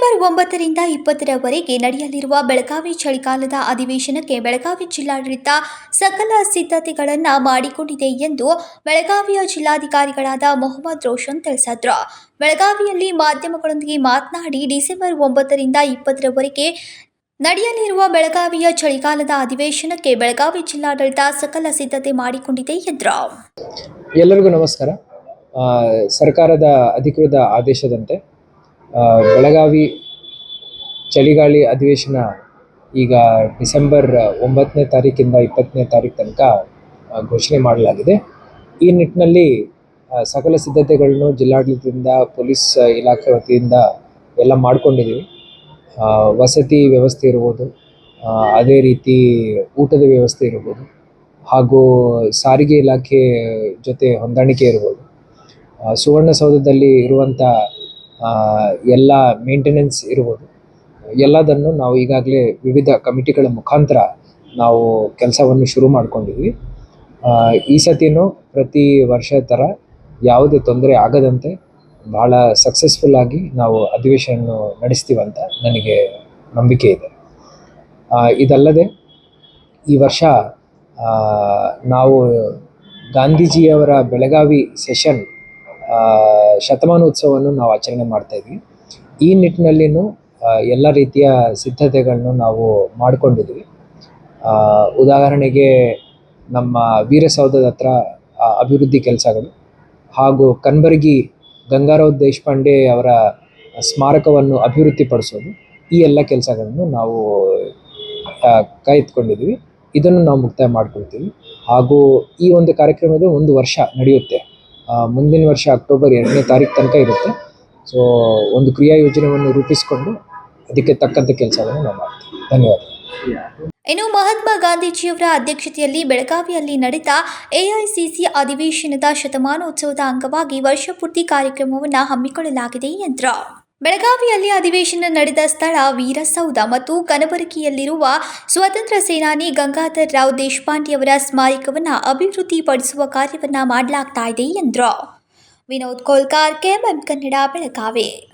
December ಒಂಬತ್ತರಿಂದ ಇಪ್ಪತ್ತರವರೆಗೆ ನಡೆಯಲಿರುವ ಬೆಳಗಾವಿ ಚಳಿಗಾಲದ ಅಧಿವೇಶನಕ್ಕೆ ಬೆಳಗಾವಿ ಜಿಲ್ಲಾಡಳಿತ ಸಕಲ ಸಿದ್ಧತೆಗಳನ್ನು ಮಾಡಿಕೊಂಡಿದೆ ಎಂದು ಬೆಳಗಾವಿಯ ಜಿಲ್ಲಾಧಿಕಾರಿಗಳಾದ ಮೊಹಮ್ಮದ್ ರೋಷನ್ ತಿಳಿಸಿದ್ರು. ಬೆಳಗಾವಿಯಲ್ಲಿ ಮಾಧ್ಯಮಗಳೊಂದಿಗೆ ಮಾತನಾಡಿ ಡಿಸೆಂಬರ್ ಒಂಬತ್ತರಿಂದ ಇಪ್ಪತ್ತರವರೆಗೆ ನಡೆಯಲಿರುವ ಬೆಳಗಾವಿಯ ಚಳಿಗಾಲದ ಅಧಿವೇಶನಕ್ಕೆ ಬೆಳಗಾವಿ ಜಿಲ್ಲಾಡಳಿತ ಸಕಲ ಸಿದ್ಧತೆ ಮಾಡಿಕೊಂಡಿದೆ ಎಂದರು. ಎಲ್ಲರಿಗೂ ನಮಸ್ಕಾರ. ಸರ್ಕಾರದ ಅಧಿಕೃತ ಆದೇಶದಂತೆ ಬೆಳಗಾವಿ ಚಳಿಗಾಳಿ ಅಧಿವೇಶನ ಈಗ ಡಿಸೆಂಬರ್ ಒಂಬತ್ತನೇ ತಾರೀಕಿಂದ ಇಪ್ಪತ್ತನೇ ತಾರೀಕು ತನಕ ಘೋಷಣೆ ಮಾಡಲಾಗಿದೆ. ಈ ನಿಟ್ಟಿನಲ್ಲಿ ಸಕಲ ಸಿದ್ಧತೆಗಳನ್ನು ಜಿಲ್ಲಾಡಳಿತದಿಂದ, ಪೊಲೀಸ್ ಇಲಾಖೆ ವತಿಯಿಂದ ಎಲ್ಲ ಮಾಡ್ಕೊಂಡಿದ್ದೀವಿ. ವಸತಿ ವ್ಯವಸ್ಥೆ ಇರ್ಬೋದು ಅದೇ ರೀತಿ ಊಟದ ವ್ಯವಸ್ಥೆ ಇರ್ಬೋದು, ಹಾಗೂ ಸಾರಿಗೆ ಇಲಾಖೆ ಜೊತೆ ಹೊಂದಾಣಿಕೆ ಇರ್ಬೋದು. ಸುವರ್ಣಸೌಧದಲ್ಲಿ ಇರುವಂಥ ಎಲ್ಲ ಮೇಂಟೆನೆನ್ಸ್ ಇರ್ಬೋದು. ಎಲ್ಲದನ್ನು ನಾವು ಈಗಾಗಲೇ ವಿವಿಧ ಕಮಿಟಿಗಳ ಮುಖಾಂತರ ನಾವು ಕೆಲಸವನ್ನು ಶುರು ಮಾಡ್ಕೊಂಡಿದ್ವಿ. ಈ ಸತಿನೂ ಪ್ರತಿ ವರ್ಷ ಥರ ಯಾವುದೇ ತೊಂದರೆ ಆಗದಂತೆ ಭಾಳ ಸಕ್ಸಸ್ಫುಲ್ ಆಗಿ ನಾವು ಅಧಿವೇಶನ ನಡೆಸ್ತೀವಂತ ನನಗೆ ನಂಬಿಕೆ ಇದೆ. ಇದಲ್ಲದೆ ಈ ವರ್ಷ ನಾವು ಗಾಂಧೀಜಿಯವರ ಬೆಳಗಾವಿ ಸೆಷನ್ ಶತಮಾನೋತ್ಸವವನ್ನು ನಾವು ಆಚರಣೆ ಮಾಡ್ತಾ ಇದ್ವಿ. ಈ ನಿಟ್ಟಿನಲ್ಲಿನೂ ಎಲ್ಲ ರೀತಿಯ ಸಿದ್ಧತೆಗಳನ್ನು ನಾವು ಮಾಡಿಕೊಂಡಿದ್ವಿ. ಉದಾಹರಣೆಗೆ ನಮ್ಮ ವೀರಸೌಧದ ಹತ್ರ ಅಭಿವೃದ್ಧಿ ಕೆಲಸಗಳು ಹಾಗೂ ಕನ್ಬರ್ಗಿ ಗಂಗಾರಾವ್ ದೇಶಪಾಂಡೆ ಅವರ ಸ್ಮಾರಕವನ್ನು ಅಭಿವೃದ್ಧಿಪಡಿಸೋದು, ಈ ಎಲ್ಲ ಕೆಲಸಗಳನ್ನು ನಾವು ಕೈ ಇದನ್ನು ನಾವು ಮುಕ್ತಾಯ ಮಾಡ್ಕೊಳ್ತೀವಿ. ಹಾಗೂ ಈ ಒಂದು ಕಾರ್ಯಕ್ರಮದ ಒಂದು ವರ್ಷ ನಡೆಯುತ್ತೆ. ಮುಂದಿನ ವರ್ಷ ಅಕ್ಟೋಬರ್ ಎರಡನೇ ತಾರೀಕು ತನಕ ಇರುತ್ತೆ. ಸೊ ಒಂದು ಕ್ರಿಯಾ ಯೋಜನೆಯನ್ನು ರೂಪಿಸಿಕೊಂಡು ಅದಕ್ಕೆ ತಕ್ಕಂಥ ಕೆಲಸವನ್ನು ನಾವು ಮಾಡ್ತೀವಿ. ಧನ್ಯವಾದ. ಇನ್ನು ಮಹಾತ್ಮ ಗಾಂಧೀಜಿಯವರ ಅಧ್ಯಕ್ಷತೆಯಲ್ಲಿ ಬೆಳಗಾವಿಯಲ್ಲಿ ನಡೆದ ಎಐಸಿಸಿ ಅಧಿವೇಶನದ ಶತಮಾನೋತ್ಸವದ ಅಂಗವಾಗಿ ವರ್ಷಪೂರ್ತಿ ಕಾರ್ಯಕ್ರಮವನ್ನು ಹಮ್ಮಿಕೊಳ್ಳಲಾಗಿದೆ ಎಂದರು. ಬೆಳಗಾವಿಯಲ್ಲಿ ಅಧಿವೇಶನ ನಡೆದ ಸ್ಥಳ ವೀರಸೌಧ ಮತ್ತು ಕನಬರಗಿಯಲ್ಲಿರುವ ಸ್ವತಂತ್ರ ಸೇನಾನಿ ಗಂಗಾಧರ್ ರಾವ್ ದೇಶಪಾಂಡೆಯವರ ಸ್ಮಾರಕವನ್ನು ಅಭಿವೃದ್ಧಿಪಡಿಸುವ ಕಾರ್ಯವನ್ನು ಮಾಡಲಾಗ್ತಾ ಇದೆ ಎಂದರು. ವಿನೋದ್ ಕೋಲ್ಕಾರ್, ಕೆಎಂಎಂ ಕನ್ನಡ, ಬೆಳಗಾವಿ.